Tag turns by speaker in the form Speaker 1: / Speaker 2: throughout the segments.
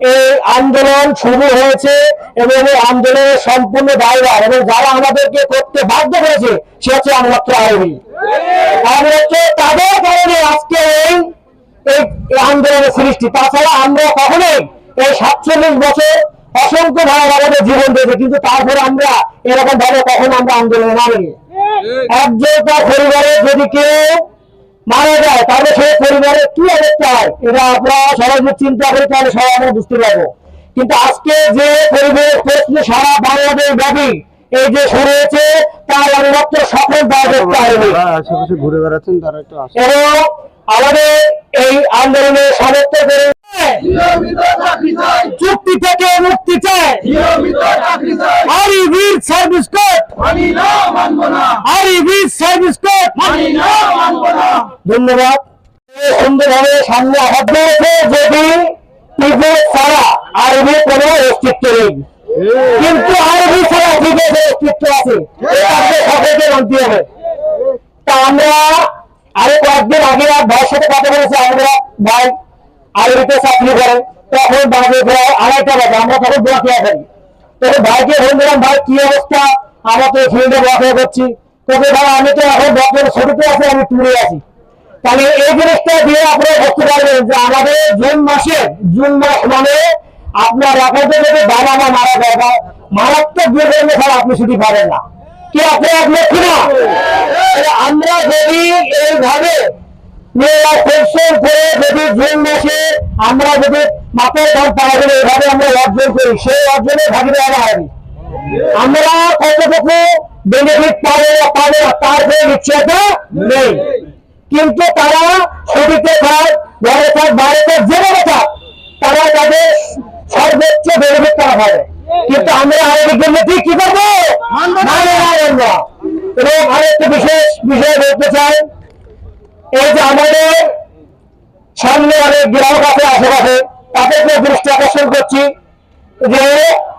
Speaker 1: এই আন্দোলন শুরু হয়েছে এবং এই আন্দোলনের সম্পূর্ণ দায়ভার এবং যারা আমাদেরকে করতে বাধ্য করেছে, সে হচ্ছে আইনি কারণ হচ্ছে তাদের কারণে আজকে এই এই আন্দোলনের সৃষ্টি। তাছাড়া আমরা কখনোই এই সাতচল্লিশ বছর অসংখ্য ভাবে আমাদের জীবন দিয়েছে কিন্তু তারপরে আমরা এরকম ভাবে কখনো আমরা আন্দোলনে নামিনি। একজনটা পরিবারে যদি কেউ মারা যায় তাহলে সেই পরিবারে কি অবস্থা হয়? এটা আমরা সবাই চিন্তা করি তাহলে সবাই আমরা বুঝতে পারব। কিন্তু আজকে যে পরিবেশ প্রশ্ন সারা বাংলাদেশ ব্যাপী এই যে শুরু হয়েছে তার একমাত্র সফল
Speaker 2: আশেপাশে ঘুরে বেড়াচ্ছেন তারা একটু
Speaker 1: এবং আমাদের এই আন্দোলনে সমর্থন করে
Speaker 3: নিয়মিত চাকরি চাই।
Speaker 1: চুক্তি থেকে মুক্তি চায় আরি বীর সার্ভিস কোড
Speaker 3: মানি না মানব না।
Speaker 1: আরি বীর সার্ভিস
Speaker 3: মানি না
Speaker 1: ধন্যবাদ। সুন্দরভাবে সামনে যদি ছাড়া আরবি অস্তিত্ব নেই। কিন্তু আরবি ছাড়া অস্তিত্ব আছে। মানতে হবে তা আমরা আরও কয়েকদিন আগে ভাইয়ের সাথে কথা বলেছি আমরা ভাই আরবিতে চাকরি করে। তখন বাজে আড়াইটা বাজে, আমরা তখন বসে আছেন তখন ভাইকে ফোন দিলাম, ভাই, কি অবস্থা? আমরা তো ফিল্ডে বসে করছি তোকে ভাই, আমি তো এখন বর্তমানে ছুটিতে আছি, আমি ট্যুরে আছি। তাহলে এই জিনিসটা দিয়ে আপনারা বুঝতে পারবেন যে আমাদের জুন মাসে, জুন মাস মানে আপনার যদি বাবা মা মারা যায়, বা মারাত্মক দুর্ঘটনা ছাড়া আপনি ছুটি পাবেন না। কি আপনি একমত কিনা তাহলে আমরা যদি এইভাবে যদি জুন মাসে আমরা যদি মাথায় ঘর পাওয়া গেলে এইভাবে আমরা অর্জন করি, সেই অর্জনে ভাগিদার হবে আমরা কতটুকু বেনিফিট পাবো বা পাবো না, তার কোনো নিশ্চয়তা নেই। কিন্তু তারা ছবিতে থাক ঘরে থাক বাইরে থাক যেভাবে থাক তারা তাদের সর্বোচ্চ বেনিফিট তারা পাবে কিন্তু আমরা আরেক জন্য ঠিক কি করব? না। এবং আরেকটা বিশেষ বিষয় বলতে চাই এই যে আমাদের সামনে অনেক গ্রাহক আছে আশেপাশে তাদেরকে দৃষ্টি আকর্ষণ করছি যে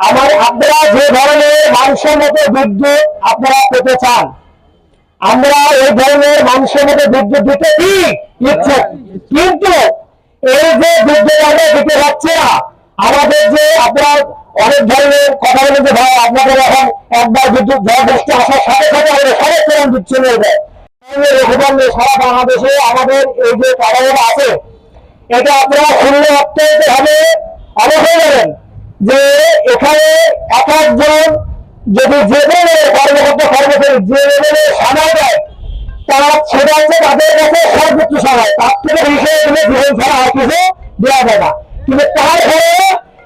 Speaker 1: আমার আপনারা যে ধরনের মানসম্মত বিদ্যুৎ আপনারা পেতে চান আমরা এই ধরনের মানুষের মধ্যে বিদ্যুৎ দিতে কি ইচ্ছুক কিন্তু এই যে বিদ্যুৎ আমরা দিতে পারছি না, আমাদের যে আপনার অনেক ধরনের কথা বলে যে ভাই, আপনাদের এখন একবার বিদ্যুৎ ঝড় বৃষ্টি আসার সাথে সাথে আমাদের সবাই প্রেরণ দিচ্ছে নেবে রেখে সারা বাংলাদেশে আমাদের এই যে কাঠামোটা আছে, এটা আপনারা শুনলে অত্যন্ত ভাবে অবশ্যই জানেন যে এখানে এক একজন যদি যে কর্মকর্তা কর্মচারী যে লেভেলে সময় দেয়, তারা সেটা হচ্ছে তাদের কাছে সর্বোচ্চ সময় তার থেকে হিসেবে তুমি জীবন ছাড়া কিছু দেওয়া যায় না কিন্তু তারপরে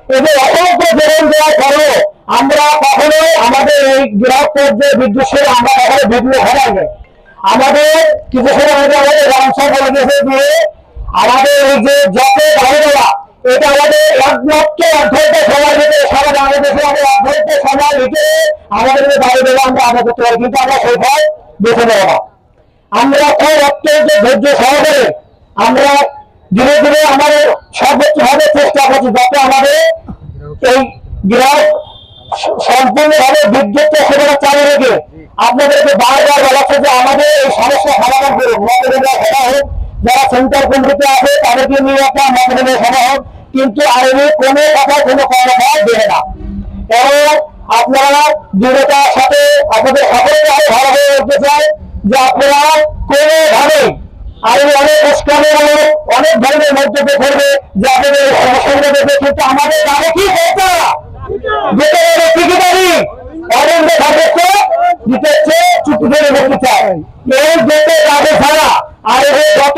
Speaker 1: এদের অসংখ্য জীবন দেওয়ার পরেও আমরা কখনোই আমাদের এই গ্রাহক পর্যায়ে বিদ্যুৎ সেবা আমরা কখনো বিঘ্ন ঘটাই নাই। আমাদের কিছু সময় আমাদের রামসা বলে গেছে যে আমাদের এই যে যত দেওয়া এটা আমাদের একমাত্র অর্ধেকটা সময় দিতে সারা আমাদের অর্ধেকটা সময় দিতে আমাদের গাড়ি দেওয়া আমরা করতে পারি, কিন্তু আমরা সেই নেব না। আমরা খুব অত্যন্ত ধৈর্য সহকারে আমরা ধীরে ধীরে আমাদের সর্বোচ্চ ভাবে চেষ্টা করছি যাতে আমাদের এই গ্রাহক সম্পূর্ণভাবে বিদ্যুৎ সেবাটা চালু রেখে আপনাদেরকে বারবার বলা হচ্ছে যে আমাদের এই সমস্যা সমাধান করুন। মতভেদের সভা হোক, যারা সেন্টার কমিটিতে আছে, তাদেরকে নিয়ে একটা মতভেদের সভা হোক। কিন্তু আইনি কোনো কথা, কোনো কর্মফল দেবে না। এবং আপনারা সাথে আপনাদের সকলকে আরও ভালোভাবে বলতে চাই যে আপনারা কোনোভাবে আইনি অনেক এবং অনেক ধরনের মন্তব্য করবে যে আপনাদের সমস্যাগুলো দেখে কিন্তু আমাদের কাছে কি করতে আর এই যত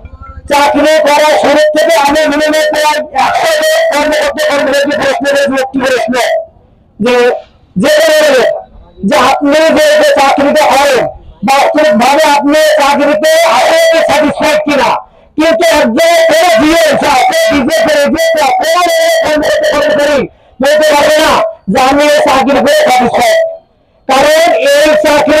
Speaker 1: চাকরি করা শুরু থেকে আমি মনে করার কর্মকর্তা কর্মীদের প্রশ্ন রয়েছে একটি প্রশ্ন যে যে যে আপনি যে চাকরিতে করেন বাস্তবিক ভাবে আপনি চাকরিতে স্যাটিসফাইড কিনা কিন্তু একজন বলতে পারবে না যে আমি এই চাকরিতে স্যাটিসফাইড কারণ এই চাকরি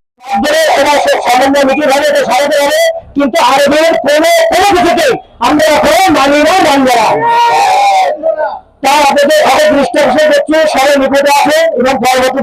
Speaker 1: হবে। কিন্তু আরবের কোনো কোনো কিছুকে আমরা মানি না, মানব না। আপনাদের সকল দৃষ্টি করছি সবাই নিকটে আছে এবং পরবর্তী